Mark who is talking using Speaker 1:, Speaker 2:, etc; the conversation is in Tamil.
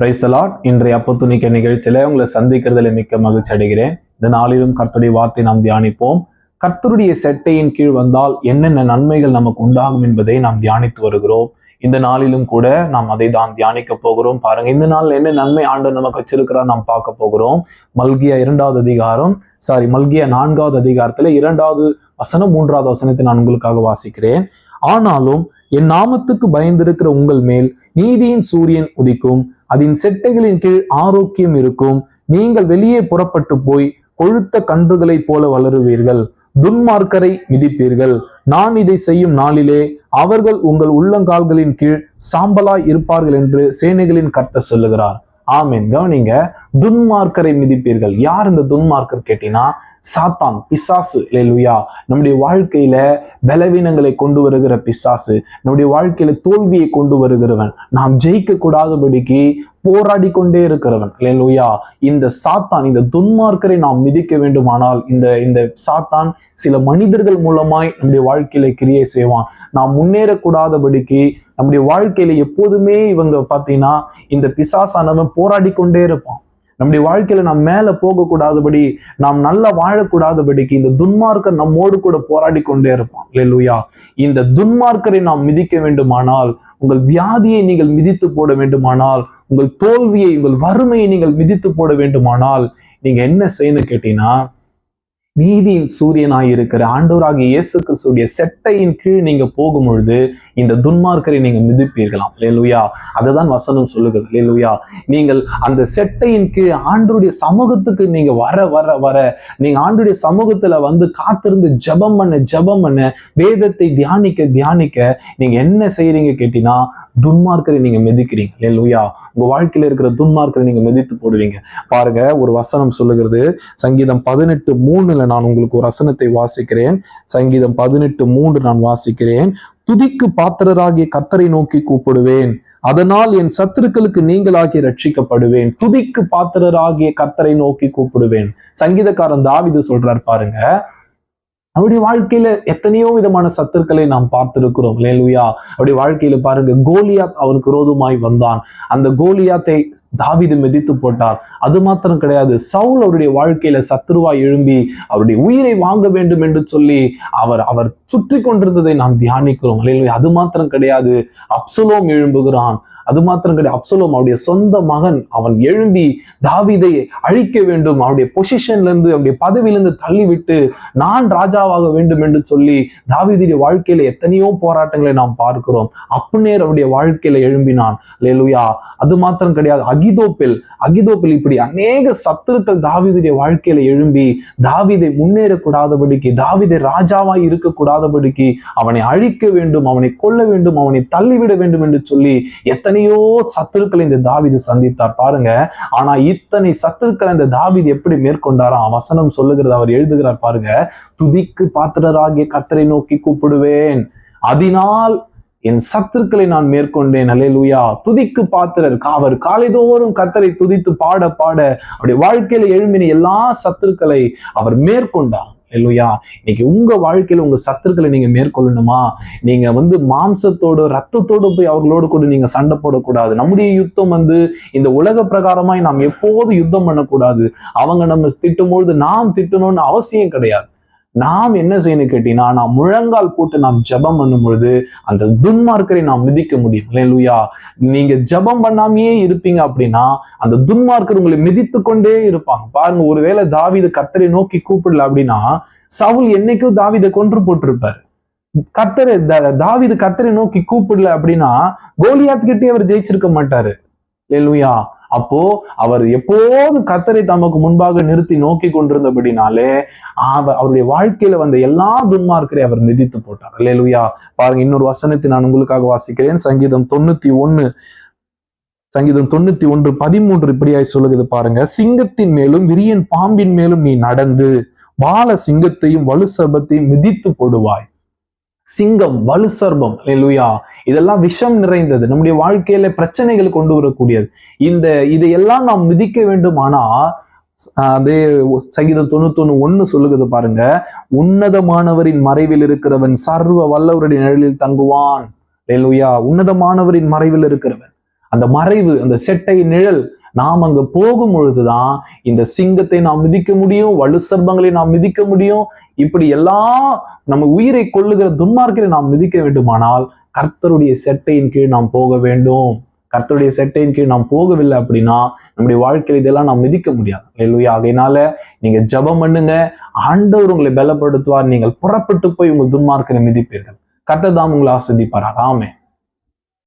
Speaker 1: பிரைஸ் தலாட் இன்றைய அப்பத்துணிக்க நிகழ்ச்சியில உங்களை சந்திக்கிறதுல மிக்க மகிழ்ச்சி அடைகிறேன். இந்த நாளிலும் கர்த்தருடைய வார்த்தை நாம் தியானிப்போம். கர்த்தருடைய செட்டையின் கீழ் வந்தால் என்னென்ன நன்மைகள் நமக்கு உண்டாகும் என்பதை நாம் தியானித்து வருகிறோம். இந்த நாளிலும் கூட நாம் அதை தான் தியானிக்க போகிறோம். பாருங்க இந்த நாள் என்ன நன்மை ஆண்டு நமக்கு வச்சிருக்கிறா நாம் பார்க்க போகிறோம். மல்கியா இரண்டாவது அதிகாரம் சாரி மல்கியா நான்காவது அதிகாரத்துல இரண்டாவது வசனம் மூன்றாவது வசனத்தை நான் உங்களுக்காக வாசிக்கிறேன். ஆனாலும் என் நாமத்துக்கு பயந்திருக்கிற உங்கள் மேல் நீதியின் சூரியன் உதிக்கும். அதன் செட்டைகளின் கீழ் ஆரோக்கியம் இருக்கும். நீங்கள் வெளியே புறப்பட்டு போய் கொழுத்த கன்றுகளைப் போல வளருவீர்கள். துன்மார்க்கரை மிதிப்பீர்கள். நான் இதை செய்யும் நாளிலே அவர்கள் உங்கள் உள்ளங்கால்களின் கீழ் சாம்பலாய் இருப்பார்கள் என்று சேனைகளின் கர்த்த சொல்லுகிறார். ஆமீன். கவனிங்க துன்மார்க்கரை மிதிப்பீர்கள். யார் இந்த துன்மார்க்கர் கேட்டீங்கன்னா சாத்தான் பிசாசு. லேலுயா நம்முடைய வாழ்க்கையில பலவீனங்களை கொண்டு வருகிற பிசாசு. நம்முடைய வாழ்க்கையில தோல்வியை கொண்டு வருகிறவன். நாம் ஜெயிக்க கூடாதபடிக்கு போராடி கொண்டே இருக்கிறவன். லேலுயா இந்த சாத்தான் இந்த துன்மார்க்கரை நாம் மிதிக்க வேண்டுமானால் இந்த இந்த சாத்தான் சில மனிதர்கள் மூலமாய் நம்முடைய வாழ்க்கையில கிரியை செய்வான். நாம் முன்னேறக்கூடாதபடிக்கு நம்முடைய வாழ்க்கையில எப்போதுமே இவங்க பார்த்தீங்கன்னா இந்த பிசாசானவன் போராடி கொண்டே இருப்பான். நம்முடைய வாழ்க்கையில நாம் மேல போகக்கூடாதபடி நாம் நல்லா வாழக்கூடாதபடிக்கு இந்த துன்மார்க்கர் நம்மோடு கூட போராடி கொண்டே இருப்பான். இல்லையா இந்த துன்மார்க்கரை நாம் மிதிக்க வேண்டுமானால் உங்கள் வியாதியை நீங்கள் மிதித்து போட வேண்டுமானால் உங்கள் தோல்வியை உங்கள் வறுமையை நீங்கள் மிதித்து போட வேண்டுமானால் நீங்க என்ன செய்யணும்னு கேட்டீங்கன்னா நீதியின் சூரியனாய் இருக்கிற ஆண்டவராகிய இயேசு கிறிஸ்துடைய செட்டையின் கீழ் நீங்க போகும் பொழுது இந்த துன்மார்க்கரை நீங்க மிதிப்பீர்களாம். லேலுயா அதுதான் வசனம் சொல்லுகிறது. லேலுயா நீங்கள் அந்த செட்டையின் கீழ் ஆண்டருடைய சமூகத்துக்கு நீங்க வர வர வர நீங்க ஆண்டுடைய சமூகத்துல வந்து காத்திருந்து ஜபம் பண்ண ஜபம் பண்ண வேதத்தை தியானிக்க தியானிக்க நீங்க என்ன செய்யறீங்க கேட்டீங்கன்னா துன்மார்க்கரை நீங்க மிதிக்கிறீங்க. லேலுயா உங்க வாழ்க்கையில இருக்கிற துன்மார்க்கரை நீங்க மிதித்து போடுவீங்க. பாருங்க ஒரு வசனம் சொல்லுகிறது. சங்கீதம் பதினெட்டு மூணுல நான் உங்களுக்கு ஒரு வசனத்தை வாசிக்கிறேன். சங்கீதம் பதினெட்டு மூன்று நான் வாசிக்கிறேன். துதிக்கு பாத்திரராகிய கத்தரை நோக்கி கூப்பிடுவேன். அதனால் என் சத்துருக்களுக்கு நீங்களாகி ரட்சிக்கப்படுவேன் துதிக்கு பாத்திரராகிய கத்தரை நோக்கி கூப்பிடுவேன். சங்கீதக்காரன் தாவிது சொல்றார் பாருங்க அவருடைய வாழ்க்கையில எத்தனையோ விதமான சத்துருக்களை நாம் பார்த்திருக்கிறோம். லேலுயா அவருடைய வாழ்க்கையில பாருங்க கோலியாத் அவருக்கு ரோதுமாய் வந்தான். அந்த கோலியாத்தை தாவிது மிதித்து போட்டார். அது மாத்திரம் கிடையாது சவுல் அவருடைய வாழ்க்கையில சத்துருவாய் எழும்பி அவருடைய உயிரை வாங்க வேண்டும் என்று சொல்லி அவர் அவர் சுற்றி கொண்டிருந்ததை நாம் தியானிக்கிறோம். லேலுயா அது மாத்திரம் கிடையாது அப்சலோம் எழும்புகிறான். அது மாத்திரம் கிடையாது அப்சலோம் அவருடைய சொந்த மகன் அவன் எழும்பி தாவிதை அழிக்க வேண்டும். அவருடைய பொசிஷன்ல இருந்து அவருடைய பதவியிலிருந்து தள்ளிவிட்டு நான் ராஜா ராஜாவாக வேண்டும் என்று சொல்லி தாவிதுடைய வாழ்க்கையில எத்தனையோ போராட்டங்களை நாம் பார்க்கிறோம். அப்னேர் அவருடைய வாழ்க்கையில எழும்பினான். லேலுயா அது மாத்திரம் கிடையாது. அகிதோப்பில் அகிதோப்பில் இப்படி அநேக சத்துருக்கள் தாவிதுடைய வாழ்க்கையில எழும்பி தாவிதை முன்னேறக்கூடாதபடிக்கு தாவிதை ராஜாவாய் இருக்கக்கூடாதபடிக்கு அவனை அழிக்க வேண்டும் அவனை கொல்ல வேண்டும் அவனை தள்ளிவிட வேண்டும் என்று சொல்லி எத்தனையோ சத்துருக்களை இந்த தாவிது சந்தித்தார். பாருங்க. ஆனா இத்தனை சத்துருக்களை இந்த தாவிது எப்படி மேற்கொண்டாரா? வசனம் சொல்லுகிறது அவர் எழுதுகிறார் பாருங்க. துதிக்கு பாத்திரராகிய கத்தரை நோக்கி கூப்பிடுவேன். அதனால் என் சத்துருக்களை நான் மேற்கொண்டேன். அலேலுயா துதிக்கு பாத்திரர் அவர் காலைதோறும் கத்தரை துதித்து பாட பாட அவருடைய வாழ்க்கையில எழும்பின எல்லா சத்துருக்களை அவர் மேற்கொண்டார். இல்லையா இன்னைக்கு உங்க வாழ்க்கையில உங்க சத்துருக்களை நீங்க மேற்கொள்ளணுமா? நீங்க வந்து மாம்சத்தோடு ரத்தத்தோடு போய் அவர்களோடு கூட நீங்க சண்டை போடக்கூடாது. நம்முடைய யுத்தம் வந்து இந்த உலக பிரகாரமாய் நாம் எப்போது யுத்தம் பண்ணக்கூடாது. அவங்க நம்ம திட்டும்பொழுது நாம் திட்டணும்னு அவசியம் கிடையாது. நாம் என்ன செய்யணும் கேட்டீங்கன்னா நாம் முழங்கால் போட்டு நாம் ஜெபம் பண்ணும் பொழுது அந்த துன்மார்க்கரை நாம் மிதிக்க முடியும். இல்லையா நீங்க ஜெபம் பண்ணாமையே இருப்பீங்க அப்படின்னா அந்த துன்மார்க்கர் உங்களை மிதித்து கொண்டே இருப்பாங்க. பாருங்க ஒருவேளை தாவித கத்தரை நோக்கி கூப்பிடல அப்படின்னா சவுல் என்னைக்கும் தாவிதை கொன்று போட்டிருப்பாரு. கத்தரை தாவிது கத்தரை நோக்கி கூப்பிடல அப்படின்னா கோலியாத் கிட்டே அவர் ஜெயிச்சிருக்க மாட்டாரு. இல்லையா அப்போ அவர் எப்போது கத்தரை தமக்கு முன்பாக நிறுத்தி நோக்கி கொண்டிருந்தபடினாலே அவருடைய வாழ்க்கையில வந்த எல்லா துன்மார்க்கரை அவர் மிதித்து போட்டார். லேலுயா பாருங்க இன்னொரு வசனத்தை நான் உங்களுக்காக வாசிக்கிறேன். சங்கீதம் தொண்ணூத்தி ஒண்ணு சங்கீதம் தொண்ணூத்தி ஒன்று பதிமூன்று இப்படியாய் சொல்லுகிறது பாருங்க. சிங்கத்தின் மேலும் விரியன் பாம்பின் மேலும் நீ நடந்து பால சிங்கத்தையும் வலு சர்பத்தையும் மிதித்து போடுவாய். சிங்கம் வலு சர்பம் லூயா இதெல்லாம் விஷம் நிறைந்தது. நம்முடைய வாழ்க்கையில பிரச்சனைகள் கொண்டு வரக்கூடியது. இந்த இதையெல்லாம் நாம் மிதிக்க வேண்டுமானா அதே சங்கீதம் தொண்ணூத்தொன்னு ஒண்ணு சொல்லுகிறது பாருங்க. உன்னதமானவரின் மறைவில் இருக்கிறவன் சர்வ வல்லவருடைய நிழலில் தங்குவான். லூயா உன்னதமானவரின் மறைவில் இருக்கிறவன். அந்த மறைவு அந்த செட்டை நிழல் நாம் அங்க போகும் பொழுதுதான் இந்த சிங்கத்தை நாம் மிதிக்க முடியும் வலு சர்பங்களை நாம் மிதிக்க முடியும். இப்படி எல்லாம் நம்ம உயிரை கொள்ளுகிற துன்மார்க்கரை நாம் மிதிக்க வேண்டுமானால் கர்த்தருடைய செட்டையின் கீழ் நாம் போக வேண்டும். கர்த்தருடைய செட்டையின் கீழ் நாம் போகவில்லை அப்படின்னா நம்முடைய வாழ்க்கையில் இதெல்லாம் நாம் மிதிக்க முடியாது. இல்லையா ஆகையினால நீங்க ஜெபம் பண்ணுங்க. ஆண்டவர் உங்களை பலப்படுத்துவார். நீங்கள் புறப்பட்டு போய் உங்கள் துன்மார்க்கரை மிதிப்பீர்கள். கர்த்தர் தான் உங்களை ஆஸ்வதிப்பாராக. ஆமே